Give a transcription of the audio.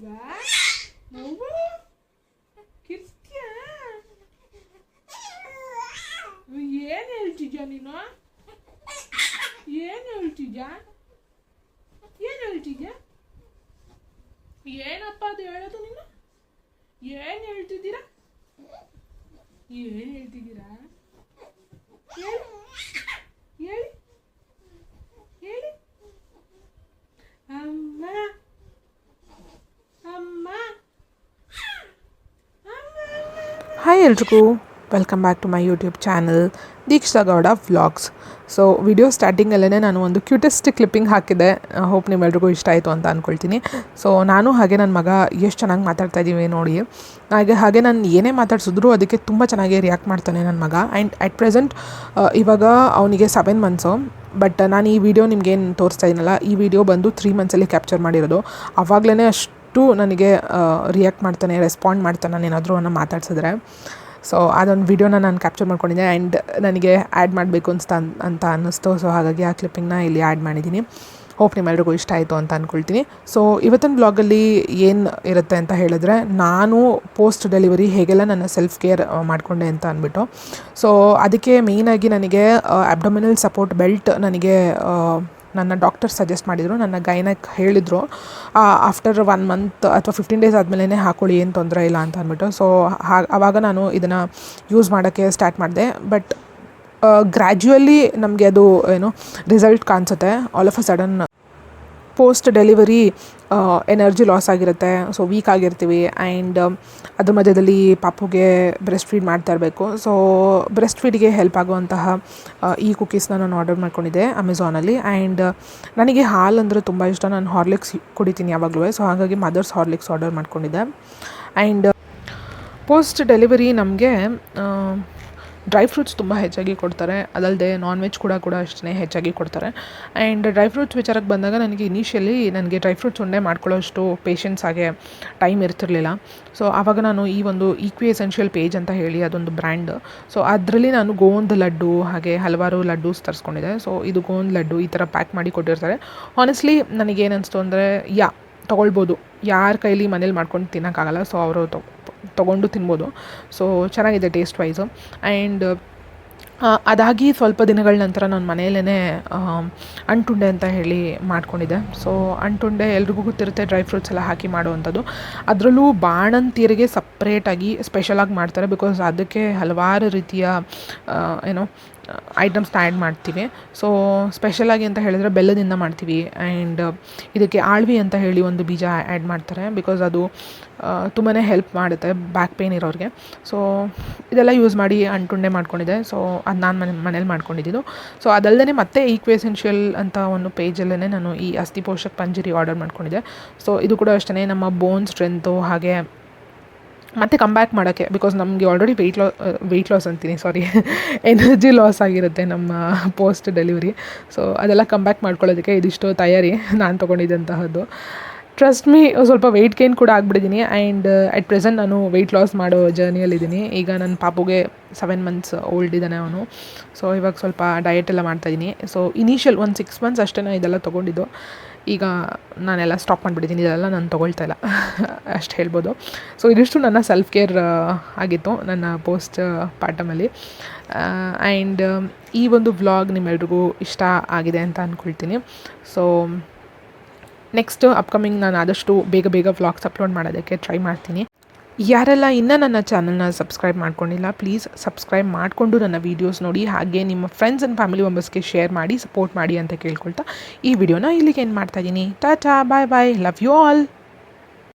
ಬಾ ಅವ್ವ ಕಿರ್ಸ್ತ್ಯಾ ಏನು ಹೇಳ್ತಿದ್ಯಾ ನೀನು? ಏನು ಹೇಳ್ತಿದ್ಯಾ? ಏನು ಹೇಳ್ತಿದ್ಯಾ ಏನಪ್ಪ ಅದು ಹೇಳೋದು ನೀನು ಏನು ಹೇಳ್ತಿದ್ದೀರಾ? ಏನು ಹೇಳ್ತಿದ್ದೀರಾ? ಹೇಳಿ ಹೇಳಿ ಹೇಳಿ ಹಾಯ್ ಎಲ್ರಿಗೂ. Welcome back to my YouTube channel Deeksha Gowda vlogs so video ಸ್ಟಾರ್ಟಿಂಗಲ್ಲೇ ನಾನು ಒಂದು ಕ್ಯೂಟೆಸ್ಟ್ ಕ್ಲಿಪ್ಪಿಂಗ್ ಹಾಕಿದೆ ಹೋಪ್ ನಿಮ್ಮೆಲ್ರಿಗೂ ಇಷ್ಟ ಆಯಿತು ಅಂತ ಅಂದ್ಕೊಳ್ತೀನಿ ಸೊ ನಾನು ಹಾಗೆ ನನ್ನ ಮಗ ಎಷ್ಟು ಚೆನ್ನಾಗಿ ಮಾತಾಡ್ತಾ ಇದ್ದೀವಿ ನೋಡಿ. ಹಾಗೆ ಹಾಗೆ ನಾನು ಏನೇ ಮಾತಾಡ್ಸಿದ್ರು ಅದಕ್ಕೆ ತುಂಬ ಚೆನ್ನಾಗಿ ರಿಯಾಕ್ಟ್ ಮಾಡ್ತಾನೆ ನನ್ನ ಮಗ. ಆ್ಯಂಡ್ ಅಟ್ ಪ್ರೆಸೆಂಟ್ ಇವಾಗ ಅವನಿಗೆ ಸೆವೆನ್ ಮಂತ್ಸು ಬಟ್ ನಾನು ಈ ವಿಡಿಯೋ ನಿಮ್ಗೇನು ತೋರಿಸ್ತಾ ಇದ್ದೀನಲ್ಲ ಈ ವಿಡಿಯೋ ಬಂದು ತ್ರೀ ಮಂತ್ಸಲ್ಲಿ ಕ್ಯಾಪ್ಚರ್ ಮಾಡಿರೋದು. ಆವಾಗಲೇ ಅಷ್ಟು ನನಗೆ ರಿಯಾಕ್ಟ್ ಮಾಡ್ತಾನೆ ರೆಸ್ಪಾಂಡ್ ಮಾಡ್ತಾನೆ ನಾನು ಏನಾದರೂ ಅವನ್ನ ಮಾತಾಡ್ಸಿದ್ರೆ. ಸೊ ಅದೊಂದು ವಿಡಿಯೋನ ನಾನು ಕ್ಯಾಪ್ಚರ್ ಮಾಡ್ಕೊಂಡಿದ್ದೆ ಆ್ಯಂಡ್ ನನಗೆ ಆ್ಯಡ್ ಮಾಡಬೇಕು ಅನ್ಸ್ತಾ ಅಂತ ಅನ್ನಿಸ್ತು. ಸೊ ಹಾಗಾಗಿ ಆ ಕ್ಲಿಪ್ಪಿಂಗ್ನ ಇಲ್ಲಿ ಆ್ಯಡ್ ಮಾಡಿದ್ದೀನಿ ಹೋಪ್ ನಿಮ್ಮೆಲ್ರಿಗೂ ಇಷ್ಟ ಆಯಿತು ಅಂತ ಅಂದ್ಕೊಳ್ತೀನಿ ಸೊ ಇವತ್ತಿನ ಬ್ಲಾಗಲ್ಲಿ ಏನು ಇರುತ್ತೆ ಅಂತ ಹೇಳಿದ್ರೆ, ನಾನು ಪೋಸ್ಟ್ ಡೆಲಿವರಿ ಹೇಗೆಲ್ಲ ನನ್ನ ಸೆಲ್ಫ್ ಕೇರ್ ಮಾಡಿಕೊಂಡೆ ಅಂತ ಅಂದ್ಬಿಟ್ಟು ಸೊ ಅದಕ್ಕೆ ಮೇಯ್ನಾಗಿ ನನಗೆ ಅಬ್ಡಮಿನಲ್ ಸಪೋರ್ಟ್ ಬೆಲ್ಟ್ ನನಗೆ ನನ್ನ ಡಾಕ್ಟರ್ ಸಜೆಸ್ಟ್ ಮಾಡಿದರು, ನನ್ನ ಗೈನಕ್ ಹೇಳಿದರು ಆಫ್ಟರ್ ಒನ್ ಮಂತ್ ಅಥವಾ ಫಿಫ್ಟೀನ್ ಡೇಸ್ ಆದಮೇಲೆ ಹಾಕೊಳ್ಳಿ, ಏನು ತೊಂದರೆ ಇಲ್ಲ ಅಂತ ಅಂದ್ಬಿಟ್ಟು. ಸೊ ಆವಾಗ ನಾನು ಇದನ್ನು ಯೂಸ್ ಮಾಡೋಕ್ಕೆ ಸ್ಟಾರ್ಟ್ ಮಾಡಿದೆ. ಬಟ್ ಗ್ರ್ಯಾಜುವಲಿ ನಮಗೆ ಅದು, ಏನು ರಿಸಲ್ಟ್ ಕಾಣಿಸುತ್ತೆ. All of a sudden post delivery energy loss ಆಗಿರುತ್ತೆ. ಸೊ ವೀಕ್ ಆಗಿರ್ತೀವಿ. ಆ್ಯಂಡ್ ಅದ್ರ ಮಧ್ಯದಲ್ಲಿ ಪಾಪುಗೆ ಬ್ರೆಸ್ಟ್ ಫೀಡ್ ಮಾಡ್ತಾ ಇರಬೇಕು. ಸೊ ಬ್ರೆಸ್ಟ್ ಫೀಡ್ಗೆ ಹೆಲ್ಪ್ ಆಗುವಂತಹ ಈ ಕುಕೀಸ್ನ ನಾನು ಆರ್ಡರ್ ಮಾಡ್ಕೊಂಡಿದ್ದೆ ಅಮೆಝಾನಲ್ಲಿ ಆ್ಯಂಡ್ ನನಗೆ ಹಾಲು ಅಂದರೆ ತುಂಬ ಇಷ್ಟ. ನಾನು ಹಾರ್ಲಿಕ್ಸ್ ಕುಡಿತೀನಿ ಯಾವಾಗಲೂ. ಸೊ ಹಾಗಾಗಿ ಮದರ್ಸ್ ಹಾರ್ಲಿಕ್ಸ್ ಆರ್ಡರ್ ಮಾಡ್ಕೊಂಡಿದ್ದೆ. ಆ್ಯಂಡ್ ಪೋಸ್ಟ್ ಡೆಲಿವರಿ ನಮಗೆ ಡ್ರೈ ಫ್ರೂಟ್ಸ್ ತುಂಬ ಹೆಚ್ಚಾಗಿ ಕೊಡ್ತಾರೆ. ಅದಲ್ಲದೆ ನಾನ್ ವೆಜ್ ಕೂಡ ಕೂಡ ಅಷ್ಟೇ ಹೆಚ್ಚಾಗಿ ಕೊಡ್ತಾರೆ. ಆ್ಯಂಡ್ ಡ್ರೈ ಫ್ರೂಟ್ಸ್ ವಿಚಾರಕ್ಕೆ ಬಂದಾಗ ನನಗೆ ಇನಿಷಿಯಲಿ ನನಗೆ ಡ್ರೈ ಫ್ರೂಟ್ಸ್ ಉಂಡೆ ಮಾಡ್ಕೊಳ್ಳೋಷ್ಟು ಪೇಷನ್ಸ್ ಹಾಗೆ ಟೈಮ್ ಇರ್ತಿರ್ಲಿಲ್ಲ. ಸೊ ಆವಾಗ ನಾನು ಈ ಒಂದು ಈಕ್ವಿ ಎಸೆನ್ಷಿಯಲ್ ಪೇಜ್ ಅಂತ ಹೇಳಿ ಅದೊಂದು ಬ್ರ್ಯಾಂಡ್ ಸೊ ಅದರಲ್ಲಿ ನಾನು ಗೋಂದ್ ಲಡ್ಡು, ಹಾಗೆ ಹಲವಾರು ಲಡ್ಡೂಸ್ ತರಿಸ್ಕೊಂಡಿದ್ದೆ. ಸೊ ಇದು ಗೋಂದ್ ಲಡ್ಡು ಈ ಥರ ಪ್ಯಾಕ್ ಮಾಡಿ ಕೊಟ್ಟಿರ್ತಾರೆ. ಆನೆಸ್ಟ್ಲಿ ನನಗೇನು ಅನಿಸ್ತು ಅಂದರೆ, ಯಾ, ತೊಗೊಳ್ಬೋದು. ಯಾರ ಕೈಲಿ ಮನೇಲಿ ಮಾಡ್ಕೊಂಡು ತಿನ್ನೋಕ್ಕಾಗಲ್ಲ. ಸೊ ಅವರು ತೊಗೊಂಡು ತಿನ್ಬೋದು. ಸೊ ಚೆನ್ನಾಗಿದೆ ಟೇಸ್ಟ್ ವೈಸು ಆ್ಯಂಡ್ ಅದಾಗಿ ಸ್ವಲ್ಪ ದಿನಗಳ ನಂತರ ನಾನು ಮನೆಯಲ್ಲೇ ಅಂಟುಂಡೆ ಅಂತ ಹೇಳಿ ಮಾಡ್ಕೊಂಡಿದ್ದೆ. ಸೊ ಅಂಟುಂಡೆ ಎಲ್ರಿಗೂ ಗೊತ್ತಿರುತ್ತೆ ಡ್ರೈ ಫ್ರೂಟ್ಸ್ ಎಲ್ಲ ಹಾಕಿ ಮಾಡುವಂಥದ್ದು. ಅದರಲ್ಲೂ ಬಾಣಂತೀರಿಗೆ ಸಪ್ರೇಟಾಗಿ ಸ್ಪೆಷಲಾಗಿ ಮಾಡ್ತಾರೆ ಬಿಕಾಸ್ ಅದಕ್ಕೆ ಹಲವಾರು ರೀತಿಯ ಏನೋ ಐಟಮ್ಸ್ನ ಆ್ಯಡ್ ಮಾಡ್ತೀವಿ. ಸೊ ಸ್ಪೆಷಲಾಗಿ ಅಂತ ಹೇಳಿದ್ರೆ ಬೆಲ್ಲದಿಂದ ಮಾಡ್ತೀವಿ. ಆ್ಯಂಡ್ ಇದಕ್ಕೆ ಆಳ್ವಿ ಅಂತ ಹೇಳಿ ಒಂದು ಬೀಜ ಆ್ಯಡ್ ಮಾಡ್ತಾರೆ. ಬಿಕಾಸ್ ಅದು ತುಂಬಾ ಹೆಲ್ಪ್ ಮಾಡುತ್ತೆ ಬ್ಯಾಕ್ ಪೇನ್ ಇರೋರಿಗೆ. ಸೊ ಇದೆಲ್ಲ ಯೂಸ್ ಮಾಡಿ ಅಂಟುಂಡೆ ಮಾಡ್ಕೊಂಡಿದ್ದೆ. ಸೊ ಅದು ನಾನು ಮನೆ, ಮನೇಲಿ ಮಾಡ್ಕೊಂಡಿದ್ದು ಸೊ ಅದಲ್ಲದೆ ಮತ್ತೆ ಈಕ್ವೆಸೆನ್ಷಿಯಲ್ ಅಂತ ಒಂದು ಪೇಜಲ್ಲೇ ನಾನು ಈ ಅಸ್ಥಿ ಪೋಷಕ್ ಪಂಜರಿ ಆರ್ಡರ್ ಮಾಡ್ಕೊಂಡಿದ್ದೆ. ಸೊ ಇದು ಕೂಡ ಅಷ್ಟೇ ನಮ್ಮ ಬೋನ್ ಸ್ಟ್ರೆಂತು ಹಾಗೆ ಮತ್ತೆ ಕಮ್ ಬ್ಯಾಕ್ ಮಾಡೋಕ್ಕೆ ಬಿಕಾಸ್ ನಮಗೆ already weight lo weight loss ಅಂತೀನಿ ಸಾರಿ ಎನರ್ಜಿ ಲಾಸ್ ಆಗಿರುತ್ತೆ ನಮ್ಮ ಪೋಸ್ಟ್ ಡೆಲಿವರಿ ಸೊ ಅದೆಲ್ಲ ಕಮ್ ಬ್ಯಾಕ್ ಮಾಡ್ಕೊಳ್ಳೋದಕ್ಕೆ ಇದಿಷ್ಟು ತಯಾರಿ ನಾನು ತೊಗೊಂಡಿದ್ದಂತಹದ್ದು. ಟ್ರಸ್ಟ್ ಮೀ ಸ್ವಲ್ಪ ವೆಯ್ಟ್ ಗೇನ್ ಕೂಡ ಆಗಿಬಿಟ್ಟಿದ್ದೀನಿ ಆ್ಯಂಡ್ ಅಟ್ ಪ್ರೆಸೆಂಟ್ ನಾನು ವೆಯ್ಟ್ ಲಾಸ್ ಮಾಡೋ ಜರ್ನಿಯಲ್ಲಿದ್ದೀನಿ ಈಗ ನನ್ನ ಪಾಪುಗೆ ಸೆವೆನ್ ಮಂತ್ಸ್ ಓಲ್ಡ್ ಇದ್ದಾನೆ ಅವನು. ಸೊ ಇವಾಗ ಸ್ವಲ್ಪ ಡಯಟ್ ಎಲ್ಲ ಮಾಡ್ತಾಯಿದ್ದೀನಿ ಸೊ ಇನಿಷಿಯಲ್ ಒಂದು ಸಿಕ್ಸ್ ಮಂತ್ಸ್ ಅಷ್ಟೇ ನಾನು ಇದೆಲ್ಲ ತೊಗೊಂಡಿದ್ದು. ಈಗ ನಾನೆಲ್ಲ ಸ್ಟಾಪ್ ಮಾಡಿಬಿಟ್ಟಿದ್ದೀನಿ ಇದೆಲ್ಲ ನಾನು ತೊಗೊಳ್ತಾ ಇಲ್ಲ. ಅಷ್ಟು ಹೇಳ್ಬೋದು. ಸೊ ಇದಿಷ್ಟು ನನ್ನ ಸೆಲ್ಫ್ ಕೇರ್ ಆಗಿತ್ತು ನನ್ನ ಪೋಸ್ಟ್ ಪಾಠಮಲ್ಲಿ. ಆ್ಯಂಡ್ ಈ ಒಂದು ವ್ಲಾಗ್ ನಿಮ್ಮೆಲ್ರಿಗೂ ಇಷ್ಟ ಆಗಿದೆ ಅಂತ ಅಂದ್ಕೊಳ್ತೀನಿ ಸೊ ನೆಕ್ಸ್ಟ್ ಅಪ್ಕಮಿಂಗ್ ನಾನು ಆದಷ್ಟು ಬೇಗ ಬೇಗ ವ್ಲಾಗ್ಸ್ ಅಪ್ಲೋಡ್ ಮಾಡೋದಕ್ಕೆ ಟ್ರೈ ಮಾಡ್ತೀನಿ. ಯಾರೆಲ್ಲ ಇನ್ನೂ ನನ್ನ ಚಾನಲ್ನ ಸಬ್ಸ್ಕ್ರೈಬ್ ಮಾಡ್ಕೊಂಡಿಲ್ಲ ಪ್ಲೀಸ್ ಸಬ್ಸ್ಕ್ರೈಬ್ ಮಾಡಿಕೊಂಡು ನನ್ನ ವೀಡಿಯೋಸ್ ನೋಡಿ, ಹಾಗೆ ನಿಮ್ಮ ಫ್ರೆಂಡ್ಸ್ ಆ್ಯಂಡ್ ಫ್ಯಾಮಿಲಿ ಮೆಂಬರ್ಸ್ಗೆ ಶೇರ್ ಮಾಡಿ ಸಪೋರ್ಟ್ ಮಾಡಿ ಅಂತ ಕೇಳ್ಕೊಳ್ತಾ ಈ ವಿಡಿಯೋನ ಇಲ್ಲಿಗೆ ಏನು ಮಾಡ್ತಾಯಿದ್ದೀನಿ tata bye bye love you all